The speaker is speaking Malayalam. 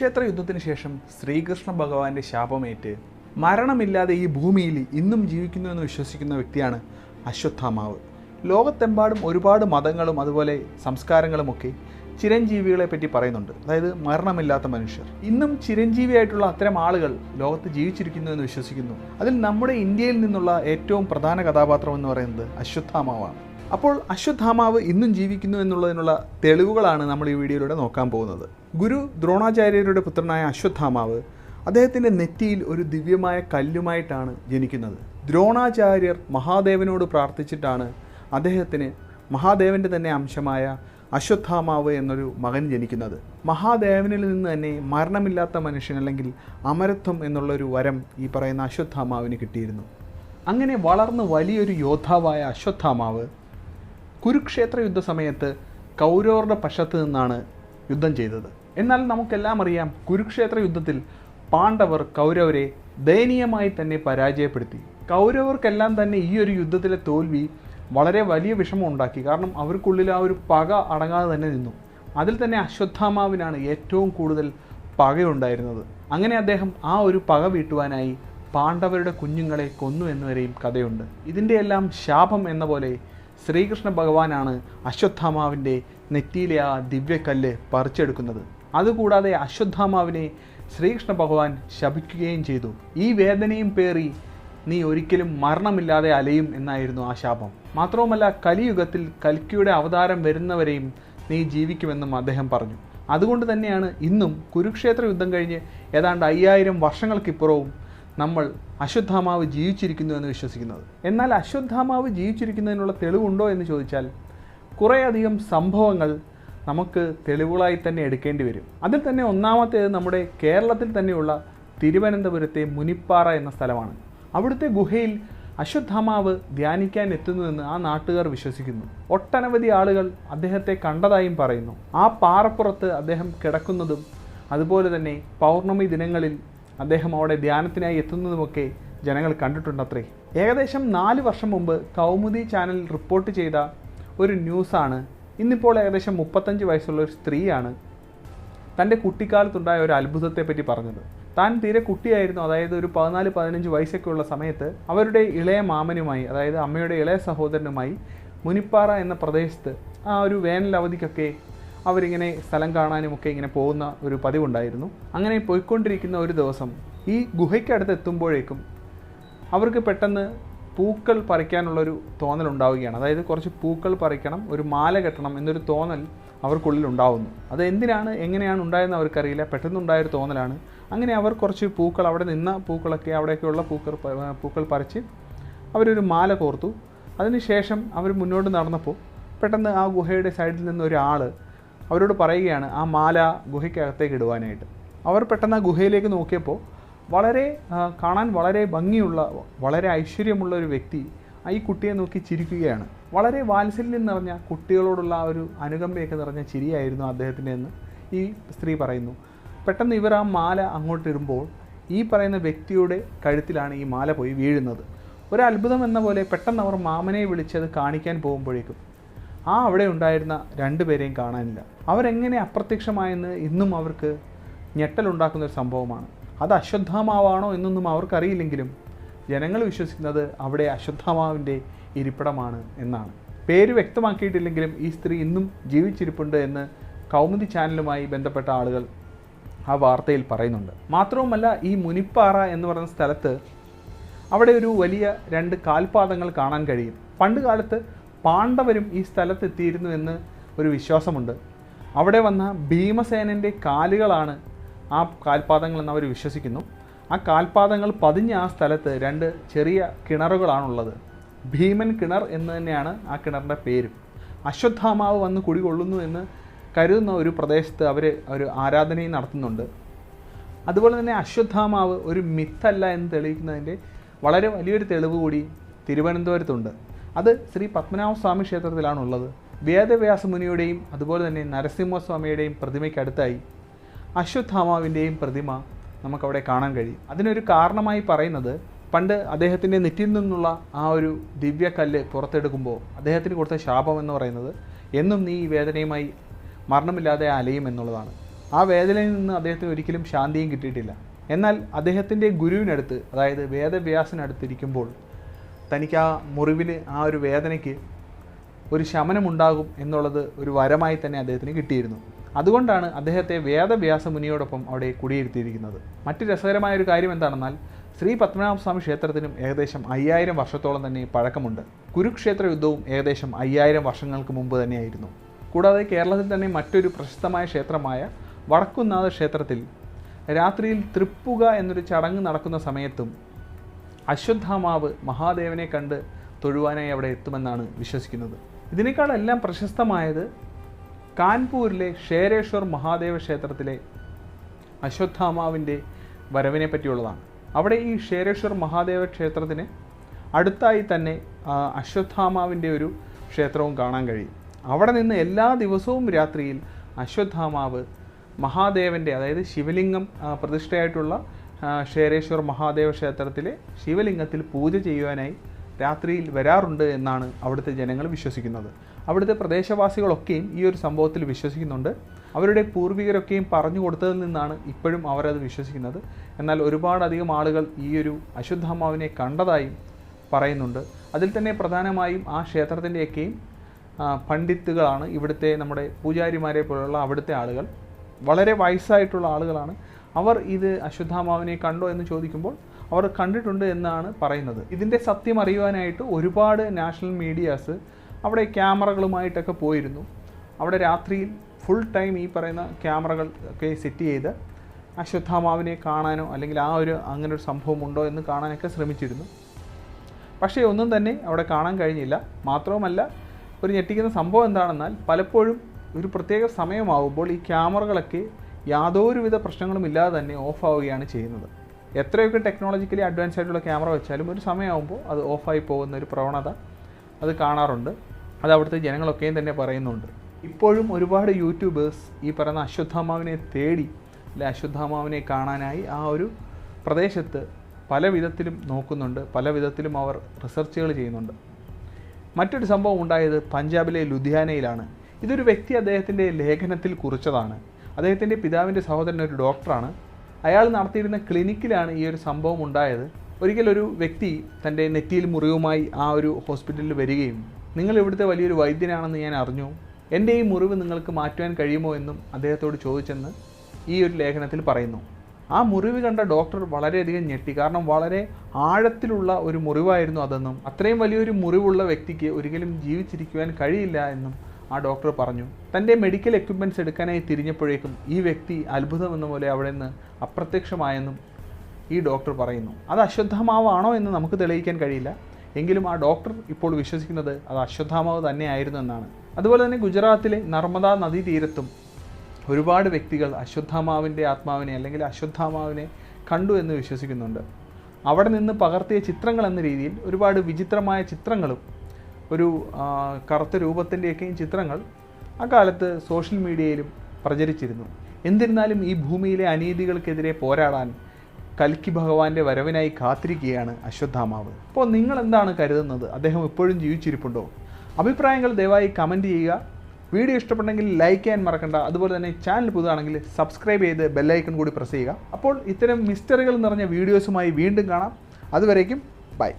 കുരുക്ഷേത്ര യുദ്ധത്തിന് ശേഷം ശ്രീകൃഷ്ണ ഭഗവാന്റെ ശാപമേറ്റ് മരണമില്ലാതെ ഈ ഭൂമിയിൽ ഇന്നും ജീവിക്കുന്നു എന്ന് വിശ്വസിക്കുന്ന വ്യക്തിയാണ് അശ്വത്ഥാമാവ്. ലോകത്തെമ്പാടും ഒരുപാട് മതങ്ങളും അതുപോലെ സംസ്കാരങ്ങളുമൊക്കെ ചിരഞ്ജീവികളെ പറ്റി പറയുന്നുണ്ട്. അതായത് മരണമില്ലാത്ത മനുഷ്യർ. ഇന്നും ചിരഞ്ജീവിയായിട്ടുള്ള അത്തരം ആളുകൾ ലോകത്ത് ജീവിച്ചിരിക്കുന്നു എന്ന് വിശ്വസിക്കുന്നു. അതിൽ നമ്മുടെ ഇന്ത്യയിൽ നിന്നുള്ള ഏറ്റവും പ്രധാന കഥാപാത്രം എന്ന് പറയുന്നത് അശ്വത്ഥാമാവാണ്. അപ്പോൾ അശ്വത്ഥാമാവ് ഇന്നും ജീവിക്കുന്നു എന്നുള്ളതിനുള്ള തെളിവുകളാണ് നമ്മൾ ഈ വീഡിയോയിലൂടെ നോക്കാൻ പോകുന്നത്. ഗുരു ദ്രോണാചാര്യരുടെ പുത്രനായ അശ്വത്ഥാമാവ് അദ്ദേഹത്തിന്റെ നെറ്റിയിൽ ഒരു ദിവ്യമായ കല്ലുമായിട്ടാണ് ജനിക്കുന്നത്. ദ്രോണാചാര്യർ മഹാദേവനോട് പ്രാർത്ഥിച്ചിട്ടാണ് അദ്ദേഹത്തിന് മഹാദേവന്റെ തന്നെ അംശമായ അശ്വത്ഥാമാവ് എന്നൊരു മകൻ ജനിക്കുന്നത്. മഹാദേവനിൽ നിന്ന് തന്നെ മരണമില്ലാത്ത മനുഷ്യൻ അല്ലെങ്കിൽ അമരത്വം എന്നുള്ളൊരു വരം ഈ പറയുന്ന അശ്വത്ഥാമാവിന് കിട്ടിയിരുന്നു. അങ്ങനെ വളർന്ന് വലിയൊരു യോദ്ധാവായ അശ്വത്ഥാമാവ് കുരുക്ഷേത്ര യുദ്ധ യുദ്ധസമയത്ത് കൗരവരുടെ പക്ഷത്ത് നിന്നാണ് യുദ്ധം ചെയ്തത്. എന്നാൽ നമുക്കെല്ലാം അറിയാം കുരുക്ഷേത്ര യുദ്ധത്തിൽ പാണ്ഡവർ കൗരവരെ ദയനീയമായി തന്നെ പരാജയപ്പെടുത്തി. കൗരവർക്കെല്ലാം തന്നെ ഈ ഒരു യുദ്ധത്തിലെ തോൽവി വളരെ വലിയ വിഷമം ഉണ്ടാക്കി. കാരണം അവർക്കുള്ളിൽ ആ ഒരു പക അടങ്ങാതെ തന്നെ നിന്നു. അതിൽ തന്നെ അശ്വത്ഥാമാവിനാണ് ഏറ്റവും കൂടുതൽ പകയുണ്ടായിരുന്നത്. അങ്ങനെ അദ്ദേഹം ആ ഒരു പക വീട്ടുവാനായി പാണ്ഡവരുടെ കുഞ്ഞുങ്ങളെ കൊന്നു എന്നുവരെയും കഥയുണ്ട്. ഇതിന്റെ എല്ലാം ശാപം എന്ന പോലെ ശ്രീകൃഷ്ണ ഭഗവാനാണ് അശ്വത്ഥാമാവിന്റെ നെറ്റിയിലെ ആ ദിവ്യക്കല്ല് പറിച്ചെടുക്കുന്നത്. അതുകൂടാതെ അശ്വത്ഥാമാവിനെ ശ്രീകൃഷ്ണ ഭഗവാൻ ശപിക്കുകയും ചെയ്തു. ഈ വേദനയും പേറി നീ ഒരിക്കലും മരണമില്ലാതെ അലയും എന്നായിരുന്നു ആ ശാപം. മാത്രവുമല്ല കലിയുഗത്തിൽ കൽക്കിയുടെ അവതാരം വരുന്നവരെയും നീ ജീവിക്കുമെന്നും അദ്ദേഹം പറഞ്ഞു. അതുകൊണ്ട് തന്നെയാണ് ഇന്നും കുരുക്ഷേത്ര യുദ്ധം കഴിഞ്ഞ് ഏതാണ്ട് അയ്യായിരം വർഷങ്ങൾക്കിപ്പുറവും നമ്മൾ അശ്വത്ഥാമാവ് ജീവിച്ചിരിക്കുന്നു എന്ന് വിശ്വസിക്കുന്നത്. എന്നാൽ അശ്വത്ഥാമാവ് ജീവിച്ചിരിക്കുന്നതിനുള്ള തെളിവുണ്ടോ എന്ന് ചോദിച്ചാൽ കുറേയധികം സംഭവങ്ങൾ നമുക്ക് തെളിവുകളായി തന്നെ എടുക്കേണ്ടി വരും. അതിൽ തന്നെ ഒന്നാമത്തേത് നമ്മുടെ കേരളത്തിൽ തന്നെയുള്ള തിരുവനന്തപുരത്തെ മുനിപ്പാറ എന്ന സ്ഥലമാണ്. അവിടുത്തെ ഗുഹയിൽ അശ്വത്ഥാമാവ് ധ്യാനിക്കാൻ എത്തുന്നുവെന്ന് ആ നാട്ടുകാർ വിശ്വസിക്കുന്നു. ഒട്ടനവധി ആളുകൾ അദ്ദേഹത്തെ കണ്ടതായും പറയുന്നു. ആ പാറപ്പുറത്ത് അദ്ദേഹം കിടക്കുന്നതും അതുപോലെ തന്നെ പൗർണമി ദിനങ്ങളിൽ അദ്ദേഹം അവിടെ ധ്യാനത്തിനായി എത്തുന്നതുമൊക്കെ ജനങ്ങൾ കണ്ടിട്ടുണ്ടത്രേ. ഏകദേശം നാല് വർഷം മുമ്പ് കൗമുദി ചാനൽ റിപ്പോർട്ട് ചെയ്ത ഒരു ന്യൂസാണ് ഇന്നിപ്പോൾ ഏകദേശം മുപ്പത്തഞ്ച് വയസ്സുള്ള ഒരു സ്ത്രീയാണ് തന്റെ കുട്ടിക്കാലത്തുണ്ടായ ഒരു അത്ഭുതത്തെ പറ്റി പറഞ്ഞത്. താൻ തീരെ കുട്ടിയായിരുന്നു. അതായത് ഒരു പതിനാല് പതിനഞ്ച് വയസ്സൊക്കെ ഉള്ള സമയത്ത് അവരുടെ ഇളയ മാമനുമായി അതായത് അമ്മയുടെ ഇളയ സഹോദരനുമായി മുനിപ്പാറ എന്ന പ്രദേശത്ത് ആ ഒരു വേനൽ അവധിക്കൊക്കെ അവരിങ്ങനെ സ്ഥലം കാണാനുമൊക്കെ ഇങ്ങനെ പോകുന്ന ഒരു പതിവുണ്ടായിരുന്നു. അങ്ങനെ പോയിക്കൊണ്ടിരിക്കുന്ന ഒരു ദിവസം ഈ ഗുഹയ്ക്കടുത്ത് എത്തുമ്പോഴേക്കും അവർക്ക് പെട്ടെന്ന് പൂക്കൾ പറിക്കാനുള്ളൊരു തോന്നൽ ഉണ്ടാവുകയാണ്. അതായത് കുറച്ച് പൂക്കൾ പറിക്കണം ഒരു മാല കെട്ടണം എന്നൊരു തോന്നൽ അവർക്കുള്ളിൽ ഉണ്ടാവുന്നു. അത് എന്തിനാണ് എങ്ങനെയാണ് ഉണ്ടായതെന്ന് അവർക്കറിയില്ല. പെട്ടെന്നുണ്ടായൊരു തോന്നലാണ്. അങ്ങനെ അവർ കുറച്ച് പൂക്കൾ അവിടെ നിന്ന പൂക്കളൊക്കെ അവിടെയൊക്കെയുള്ള പൂക്കൾ പൂക്കൾ പറിച്ച് അവരൊരു മാല കോർത്തു. അതിനുശേഷം അവർ മുന്നോട്ട് നടന്നപ്പോൾ പെട്ടെന്ന് ആ ഗുഹയുടെ സൈഡിൽ നിന്ന് ഒരാൾ അവരോട് പറയുകയാണ് ആ മാല ഗുഹയ്ക്കകത്തേക്ക് ഇടുവാനായിട്ട്. അവർ പെട്ടെന്ന് ആ ഗുഹയിലേക്ക് നോക്കിയപ്പോൾ വളരെ കാണാൻ വളരെ ഭംഗിയുള്ള വളരെ ഐശ്വര്യമുള്ള ഒരു വ്യക്തി ഈ കുട്ടിയെ നോക്കി ചിരിക്കുകയാണ്. വളരെ വാത്സല്യം നിറഞ്ഞ കുട്ടികളോടുള്ള ആ ഒരു അനുകമ്പയൊക്കെ നിറഞ്ഞ ചിരിയായിരുന്നു അദ്ദേഹത്തിന്റെ എന്ന് ഈ സ്ത്രീ പറയുന്നു. പെട്ടെന്ന് ഇവർ ആ മാല അങ്ങോട്ടിടുമ്പോൾ ഈ പറയുന്ന വ്യക്തിയുടെ കഴുത്തിലാണ് ഈ മാല പോയി വീഴുന്നത്. ഒരു അത്ഭുതം എന്ന പോലെ പെട്ടെന്ന് അവർ മാമനെ വിളിച്ചത് കാണിക്കാൻ പോകുമ്പോഴേക്കും ആ അവിടെ ഉണ്ടായിരുന്ന രണ്ടുപേരെയും കാണാനില്ല. അവരെങ്ങനെ അപ്രത്യക്ഷമായെന്ന് ഇന്നും അവർക്ക് ഞെട്ടലുണ്ടാക്കുന്ന ഒരു സംഭവമാണ്. അത് അശ്വത്ഥാമാവാണോ എന്നൊന്നും അവർക്കറിയില്ലെങ്കിലും ജനങ്ങൾ വിശ്വസിക്കുന്നത് അവിടെ അശ്വത്ഥാമാവിന്റെ ഇരിപ്പിടമാണ് എന്നാണ്. പേര് വ്യക്തമാക്കിയിട്ടില്ലെങ്കിലും ഈ സ്ത്രീ ഇന്നും ജീവിച്ചിരിപ്പുണ്ട് എന്ന് കൗമുദി ചാനലുമായി ബന്ധപ്പെട്ട ആളുകൾ ആ വാർത്തയിൽ പറയുന്നുണ്ട്. മാത്രവുമല്ല ഈ മുനിപ്പാറ എന്ന് പറയുന്ന സ്ഥലത്ത് അവിടെ ഒരു വലിയ രണ്ട് കാൽപാദങ്ങൾ കാണാൻ കഴിയും. പണ്ട് കാലത്ത് പാണ്ഡവരും ഈ സ്ഥലത്ത് എത്തിയിരുന്നു എന്ന് ഒരു വിശ്വാസമുണ്ട്. അവിടെ വന്ന ഭീമസേനന്റെ കാലുകളാണ് ആ കാൽപാദങ്ങൾ അവർ വിശ്വസിക്കുന്നു. ആ കാൽപാദങ്ങൾ പതിഞ്ഞ ആ സ്ഥലത്ത് രണ്ട് ചെറിയ കിണറുകളാണുള്ളത്. ഭീമൻ കിണർ എന്ന് തന്നെയാണ് ആ കിണറിന്റെ പേരും. അശ്വത്ഥാമാവ് വന്ന് കുടികൊള്ളുന്നു എന്ന് കരുതുന്ന ഒരു പ്രദേശത്ത് അവർ ഒരു ആരാധനയും നടത്തുന്നുണ്ട്. അതുപോലെ തന്നെ അശ്വത്ഥാമാവ് ഒരു മിത്തല്ല എന്ന് തെളിയിക്കുന്നതിന്റെ വളരെ വലിയൊരു തെളിവ് കൂടി തിരുവനന്തപുരത്തുണ്ട്. അത് ശ്രീ പത്മനാഭസ്വാമി ക്ഷേത്രത്തിലാണുള്ളത്. വേദവ്യാസ മുനിയുടെയും അതുപോലെ തന്നെ നരസിംഹസ്വാമിയുടെയും പ്രതിമയ്ക്കടുത്തായി അശ്വത്ഥാമാവിന്റെയും പ്രതിമ നമുക്കവിടെ കാണാൻ കഴിയും. അതിനൊരു കാരണമായി പറയുന്നത് പണ്ട് അദ്ദേഹത്തിന്റെ നെറ്റിൽ നിന്നുള്ള ആ ഒരു ദിവ്യക്കല്ല് പുറത്തെടുക്കുമ്പോൾ അദ്ദേഹത്തിന് കൊടുത്ത ശാപം എന്ന് പറയുന്നത് എന്നും നീ ഈ വേദനയുമായി മരണമില്ലാതെ അലയും എന്നുള്ളതാണ്. ആ വേദനയിൽ നിന്ന് അദ്ദേഹത്തിന് ഒരിക്കലും ശാന്തിയും കിട്ടിയിട്ടില്ല. എന്നാൽ അദ്ദേഹത്തിന്റെ ഗുരുവിനടുത്ത് അതായത് വേദവ്യാസനടുത്തിരിക്കുമ്പോൾ തനിക്ക് ആ മുറിവിൽ ആ ഒരു വേദനയ്ക്ക് ഒരു ശമനമുണ്ടാകും എന്നുള്ളത് ഒരു വരമായി തന്നെ അദ്ദേഹത്തിന് കിട്ടിയിരുന്നു. അതുകൊണ്ടാണ് അദ്ദേഹത്തെ വേദവ്യാസ മുനിയോടൊപ്പം അവിടെ കുടിയിരുത്തിയിരിക്കുന്നത്. മറ്റു രസകരമായ ഒരു കാര്യം എന്താണെന്നാൽ ശ്രീ പത്മനാഭസ്വാമി ക്ഷേത്രത്തിനും ഏകദേശം അയ്യായിരം വർഷത്തോളം തന്നെ പഴക്കമുണ്ട്. കുരുക്ഷേത്ര യുദ്ധവും ഏകദേശം അയ്യായിരം വർഷങ്ങൾക്ക് മുമ്പ് തന്നെയായിരുന്നു. കൂടാതെ കേരളത്തിൽ തന്നെ മറ്റൊരു പ്രശസ്തമായ ക്ഷേത്രമായ വടക്കുന്നാഥ ക്ഷേത്രത്തിൽ രാത്രിയിൽ തൃപ്പുക എന്നൊരു ചടങ്ങ് നടക്കുന്ന സമയത്തും അശ്വത്ഥാമാവ് മഹാദേവനെ കണ്ട് തൊഴുവാനായി അവിടെ എത്തുമെന്നാണ് വിശ്വസിക്കുന്നത്. ഇതിനേക്കാളെല്ലാം പ്രശസ്തമായത് കാൺപൂരിലെ ഷേരേശ്വർ മഹാദേവ ക്ഷേത്രത്തിലെ അശ്വത്ഥാമാവിന്റെ വരവിനെ പറ്റിയുള്ളതാണ്. അവിടെ ഈ ഷേരേശ്വർ മഹാദേവ ക്ഷേത്രത്തിന് അടുത്തായി തന്നെ അശ്വത്ഥാമാവിന്റെ ഒരു ക്ഷേത്രവും കാണാൻ കഴിയും. അവിടെ നിന്ന് എല്ലാ ദിവസവും രാത്രിയിൽ അശ്വത്ഥാമാവ് മഹാദേവന്റെ അതായത് ശിവലിംഗം പ്രതിഷ്ഠയായിട്ടുള്ള ആ, ഷേരേശ്വർ മഹാദേവ ക്ഷേത്രത്തിലെ ശിവലിംഗത്തിൽ പൂജ ചെയ്യുവാനായി രാത്രിയിൽ വരാറുണ്ട് എന്നാണ് അവിടുത്തെ ജനങ്ങൾ വിശ്വസിക്കുന്നത്. അവിടുത്തെ പ്രദേശവാസികളൊക്കെയും ഈ ഒരു സംഭവത്തിൽ വിശ്വസിക്കുന്നുണ്ട്. അവരുടെ പൂർവികരൊക്കെയും പറഞ്ഞു കൊടുത്തതിൽ നിന്നാണ് ഇപ്പോഴും അവരത് വിശ്വസിക്കുന്നത്. എന്നാൽ ഒരുപാടധികം ആളുകൾ ഈ ഒരു അശുദ്ധാമാവിനെ കണ്ടതായും പറയുന്നുണ്ട്. അതിൽ തന്നെ പ്രധാനമായും ആ ക്ഷേത്രത്തിന്റെയൊക്കെയും പണ്ഡിത്തുകളാണ് ഇവിടുത്തെ നമ്മുടെ പൂജാരിമാരെ പോലുള്ള അവിടുത്തെ ആളുകൾ. വളരെ വയസ്സായിട്ടുള്ള ആളുകളാണ്. അവർ ഇത് അശ്വത്ഥാമാവിനെ കണ്ടോ എന്ന് ചോദിക്കുമ്പോൾ അവർ കണ്ടിട്ടുണ്ട് എന്നാണ് പറയുന്നത്. ഇതിന്റെ സത്യം അറിയുവാനായിട്ട് ഒരുപാട് നാഷണൽ മീഡിയാസ് അവിടെ ക്യാമറകളുമായിട്ടൊക്കെ പോയിരുന്നു. അവിടെ രാത്രിയിൽ ഫുൾ ടൈം ഈ പറയുന്ന ക്യാമറകൾ ഒക്കെ സെറ്റ് ചെയ്ത് അശ്വത്ഥാമാവിനെ കാണാനോ അല്ലെങ്കിൽ ആ ഒരു അങ്ങനെ ഒരു സംഭവം ഉണ്ടോ എന്ന് കാണാനൊക്കെ ശ്രമിച്ചിരുന്നു. പക്ഷേ ഒന്നും തന്നെ അവിടെ കാണാൻ കഴിഞ്ഞില്ല. മാത്രവുമല്ല ഒരു ഞെട്ടിക്കുന്ന സംഭവം എന്താണെന്നാൽ പലപ്പോഴും ഒരു പ്രത്യേക സമയമാവുമ്പോൾ ഈ ക്യാമറകളൊക്കെ യാതൊരുവിധ പ്രശ്നങ്ങളും ഇല്ലാതെ തന്നെ ഓഫ് ആവുകയാണ് ചെയ്യുന്നത്. എത്രയൊക്കെ ടെക്നോളജിക്കലി അഡ്വാൻസ് ആയിട്ടുള്ള ക്യാമറ വെച്ചാലും ഒരു സമയമാകുമ്പോൾ അത് ഓഫായി പോകുന്ന ഒരു പ്രവണത അത് കാണാറുണ്ട്. അത് അവിടുത്തെ ജനങ്ങളൊക്കെയും തന്നെ പറയുന്നുണ്ട്. ഇപ്പോഴും ഒരുപാട് യൂട്യൂബേഴ്സ് ഈ പറയുന്ന അശ്വത്ഥാമാവിനെ തേടി അല്ലെ അശ്വത്ഥാമാവിനെ കാണാനായി ആ ഒരു പ്രദേശത്ത് പല വിധത്തിലും നോക്കുന്നുണ്ട്. പല വിധത്തിലും അവർ റിസർച്ചുകൾ ചെയ്യുന്നുണ്ട്. മറ്റൊരു സംഭവം ഉണ്ടായത് പഞ്ചാബിലെ ലുധിയാനയിലാണ്. ഇതൊരു വ്യക്തി അദ്ദേഹത്തിന്റെ ലേഖനത്തിൽ കുറിച്ചതാണ്. അദ്ദേഹത്തിന്റെ പിതാവിന്റെ സഹോദരൻ ഒരു ഡോക്ടറാണ്. അയാൾ നടത്തിയിരുന്ന ക്ലിനിക്കിലാണ് ഈ ഒരു സംഭവം ഉണ്ടായത്. ഒരിക്കലൊരു വ്യക്തി തന്റെ നെറ്റിയിൽ മുറിവുമായി ആ ഒരു ഹോസ്പിറ്റലിൽ വരികയും നിങ്ങൾ ഇവിടുത്തെ വലിയൊരു വൈദ്യനാണെന്ന് ഞാൻ അറിഞ്ഞു. എന്റെ ഈ മുറിവ് നിങ്ങൾക്ക് മാറ്റുവാൻ കഴിയുമോ? എന്നും അദ്ദേഹത്തോട് ചോദിച്ചെന്ന് ഈ ഒരു ലേഖനത്തിൽ പറയുന്നു. ആ മുറിവ് കണ്ട ഡോക്ടർ വളരെയധികം ഞെട്ടി. കാരണം വളരെ ആഴത്തിലുള്ള ഒരു മുറിവായിരുന്നു അതെന്നും അത്രയും വലിയൊരു മുറിവുള്ള വ്യക്തിക്ക് ഒരിക്കലും ജീവിച്ചിരിക്കുവാൻ കഴിയില്ല എന്നും ആ ഡോക്ടർ പറഞ്ഞു തന്റെ മെഡിക്കൽ എക്യുപ്മെന്റ്സ് എടുക്കാനായി തിരിഞ്ഞപ്പോഴേക്കും ഈ വ്യക്തി അത്ഭുതം എന്ന പോലെ അവിടെ നിന്ന് അപ്രത്യക്ഷമായെന്നും ഈ ഡോക്ടർ പറയുന്നു. അത് അശ്വത്ഥമാവാണോ എന്ന് നമുക്ക് തെളിയിക്കാൻ കഴിയില്ല. എങ്കിലും ആ ഡോക്ടർ ഇപ്പോൾ വിശ്വസിക്കുന്നത് അത് അശ്വത്ഥാമാവ് തന്നെയായിരുന്നു എന്നാണ്. അതുപോലെ തന്നെ ഗുജറാത്തിലെ നർമ്മദാ നദീതീരത്തും ഒരുപാട് വ്യക്തികൾ അശ്വത്ഥാമാവിന്റെ ആത്മാവിനെ അല്ലെങ്കിൽ അശ്വത്ഥാമാവിനെ കണ്ടു എന്ന് വിശ്വസിക്കുന്നുണ്ട്. അവിടെ നിന്ന് പകർത്തിയ ചിത്രങ്ങൾ എന്ന രീതിയിൽ ഒരുപാട് വിചിത്രമായ ചിത്രങ്ങളും ഒരു കറുത്ത രൂപത്തിന്റെയൊക്കെയും ചിത്രങ്ങൾ അക്കാലത്ത് സോഷ്യൽ മീഡിയയിലും പ്രചരിച്ചിരുന്നു. എന്നിരുന്നാലും ഈ ഭൂമിയിലെ അനീതികൾക്കെതിരെ പോരാടാൻ കൽക്കി ഭഗവാന്റെ വരവിനായി കാത്തിരിക്കുകയാണ് അശ്വത്ഥാമാവ്. അപ്പോൾ നിങ്ങൾ എന്താണ് കരുതുന്നത്? അദ്ദേഹം ഇപ്പോഴും ജീവിച്ചിരിപ്പുണ്ടോ? അഭിപ്രായങ്ങൾ ദയവായി കമന്റ് ചെയ്യുക. വീഡിയോ ഇഷ്ടപ്പെട്ടെങ്കിൽ ലൈക്ക് ചെയ്യാൻ മറക്കണ്ട. അതുപോലെ തന്നെ ചാനൽ പുതുതാണെങ്കിൽ സബ്സ്ക്രൈബ് ചെയ്ത് ബെല്ലൈക്കൺ കൂടി പ്രസ് ചെയ്യുക. അപ്പോൾ ഇത്തരം മിസ്റ്ററികൾ നിറഞ്ഞ വീഡിയോസുമായി വീണ്ടും കാണാം. അതുവരേക്കും ബൈ.